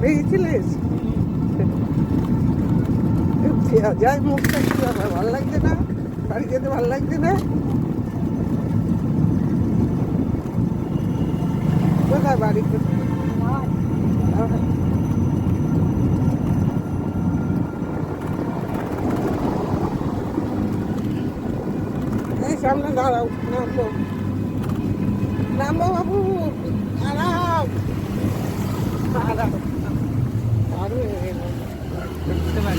বাড়ি গেছিলিস যাই মুখটা কি লাগছে না। বাড়ি যেতে ভালো লাগছে না। কোথায় বাড়ি? এই সামনে দাঁড়াও, নামবো। নামবো বাবু আরাম আরাম araw eh. Naman.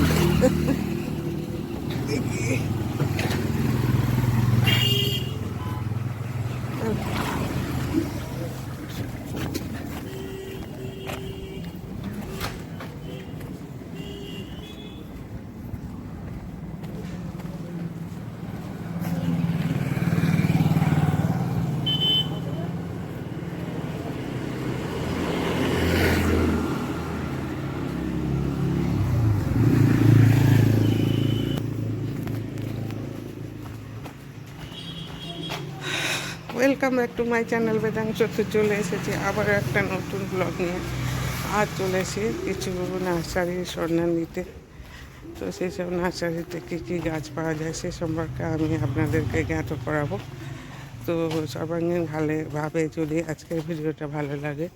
Welcome back to my channel Vedansh তো চলে এসেছি আবার একটা নতুন ব্লগ নিয়ে। আর চলে এসেছি কিছু নার্সারি সন্ধান দিতে তো সেই সব নার্সারিতে কী কী গাছ পাওয়া যায় সে সম্পর্কে আমি আপনাদেরকে জ্ঞাত করাবো। তো সর্বাঙ্গীন ভালোভাবে যদি আজকের ভিডিওটা ভালো লাগে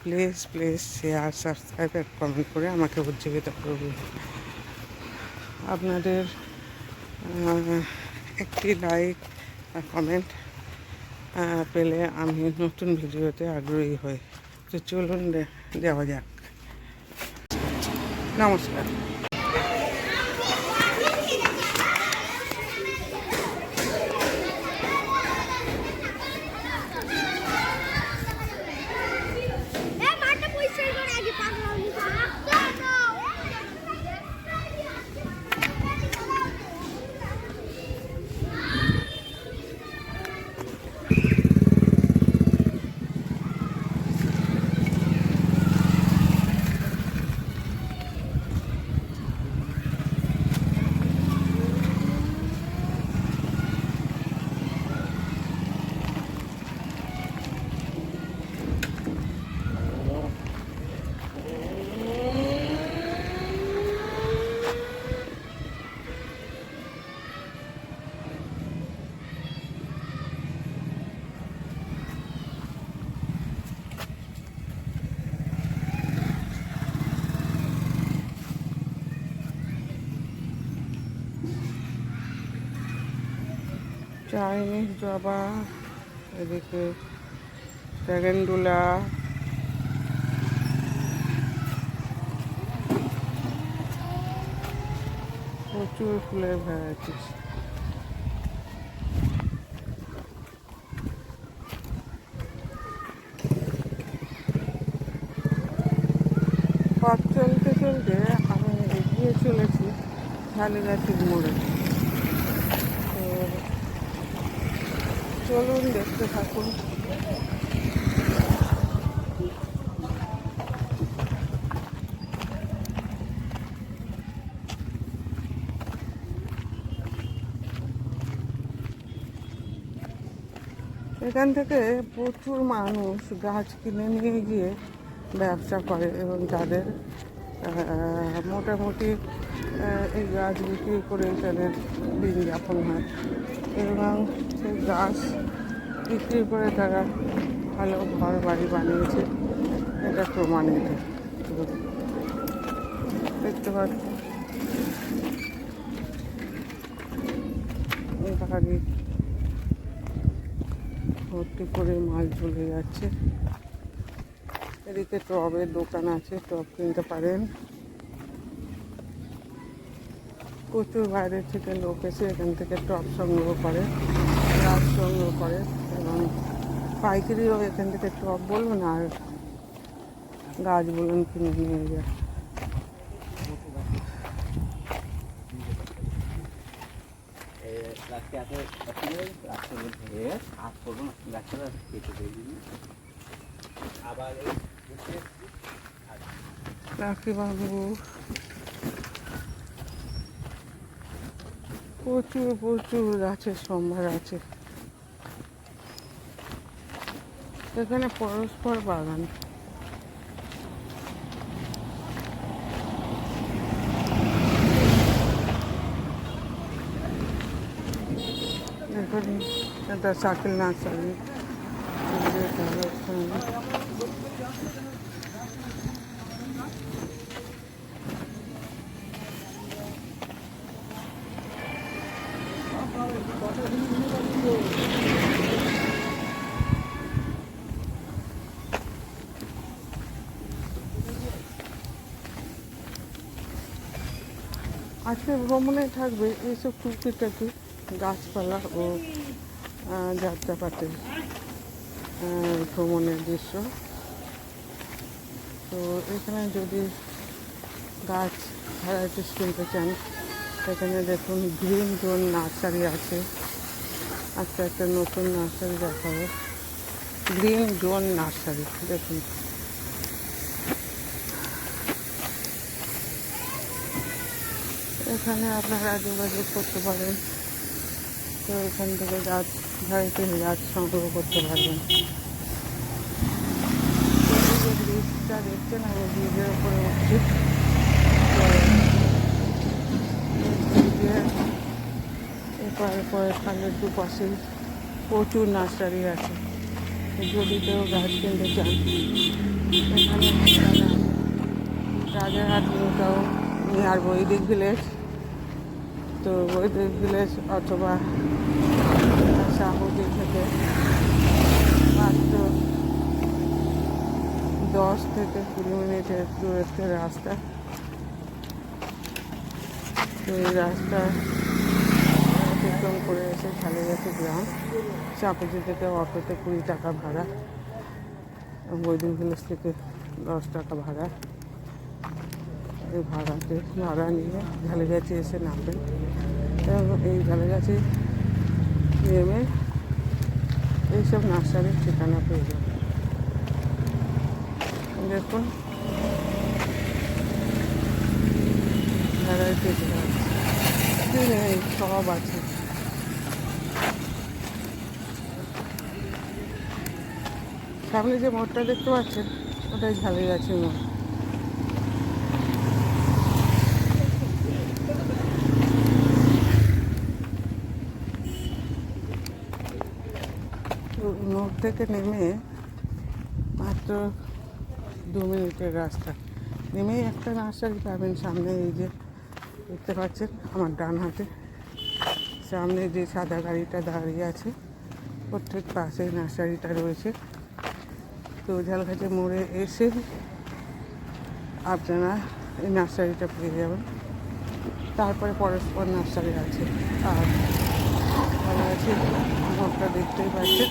প্লিজ প্লিজ শেয়ার সাবস্ক্রাইব আর কমেন্ট করে আমাকে উজ্জীবিত করবেন। আপনাদের একটি লাইক কমেন্ট পেলে আমি নতুন ভিডিওতে আগ্রহী হই। তো চলুন দেওয়া যাক। নমস্কার। চাইনিজ জবা, এদিকে ড্রাগনডুলা প্রচুর ফুলের ভ্যারাইটিস পথ চলতে চলতে আমি এগিয়ে চলেছি ঝালিগাছির মোড়ে। চলুন দেখতে থাকুন। এখান থেকে প্রচুর মানুষ গাছ কিনে নিয়ে গিয়ে ব্যবসা করে এবং তাদের মোটামুটি এই গাছ বিক্রি করে এখানে দিন যাপন হয়। এবং সেই গাছ বিক্রি করে তারা ভালো ঘর বাড়ি বানিয়েছে। এটা প্রমাণিত দেখতে পাচ্ছি? ভর্তি করে মাল চলে যাচ্ছে। এদিকে টবের দোকান আছে, টব কিনতে পারেন। প্রচুর বাইরে থেকে লোক এসে এখান থেকে টপ সংগ্রহ করে গাছ সংগ্রহ করে এবং পাইকারিও এখান থেকে টপ বলুন আর গাছ বলুন কিনে নিয়ে যায়। রাত্রে এত প্রচুর প্রচুর গাছের সম্ভার আছে এখানে পরস্পর বাগান এখানে এটা সাইকেল নার্সারি আজকে ভ্রমণে থাকবে এইসব টুকিটাকি গাছপালা ও যাত্রাপাতের ভ্রমণের দৃশ্য। তো এখানে যদি গাছ ভ্যারাইটিস কিনতে চান এখানে দেখুন গ্রিন জোন নার্সারি আছে। আজকে একটা নতুন নার্সারি দেখাবো। গ্রিন জোন নার্সারি, দেখুন। এখানে আপনারা যোগাযোগ করতে পারেন। তো এখান থেকে গাছ ভ্যারাইটিস গাছ সংগ্রহ করতে পারবেন। যে ব্রিজটা দেখছেন আমি ব্রিজের উপরে উঠছি। ব্রিজের এপারে পরে খালের দুপাশেই প্রচুর নার্সারি আছে। যদি কেউ গাছ কিনতে চান। এখানে Rajarhat New Town near Vedic Village তো বৈদিক ভিলেজ অথবা শাহুদি থেকে মাত্র দশ থেকে কুড়ি মিনিটের দূরত্বের রাস্তা। তো এই রাস্তা অতিক্রম করে এসে খালে গেছে গ্রাম চাকুজি থেকে অটোতে কুড়ি টাকা ভাড়া বৈদিক ভিলেজ থেকে দশ টাকা ভাড়া। ভাড়াতে ভাড়া নিয়ে ঝালেগাছি এসে নামবেন এই ঝালেগাছি নেমে এইসব নার্সারির ঠিকানা পেয়ে যাবেন দেখুন। গাছ সব আছে। সামনে যে মোড়টা দেখতে পাচ্ছেন, ওটাই ঝালেগাছি মোড় মোড়। থেকে নেমে মাত্র দু মিনিটের রাস্তা। নেমেই একটা নার্সারি পাবেন সামনে এই যে, দেখতে পাচ্ছেন আমার ডান হাতে। সামনে যে সাদা গাড়িটা দাঁড়িয়ে আছে, প্রত্যেক পাশে নার্সারিটা রয়েছে। তো ঝালকাঠি মোড়ে এসে আপনারা এই নার্সারিটা পেয়ে যাবেন। তারপরে পরস্পর নার্সারি আছে। আর আছে মোড়টা দেখতেই পাচ্ছেন।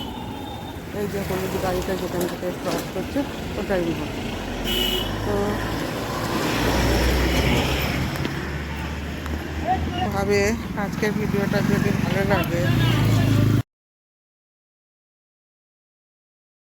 এই যে হলুদ গাড়িটা যেখান থেকে ক্রস করছে ওটাই তো ভাবে আজকের ভিডিওটা যদি ভালো লাগে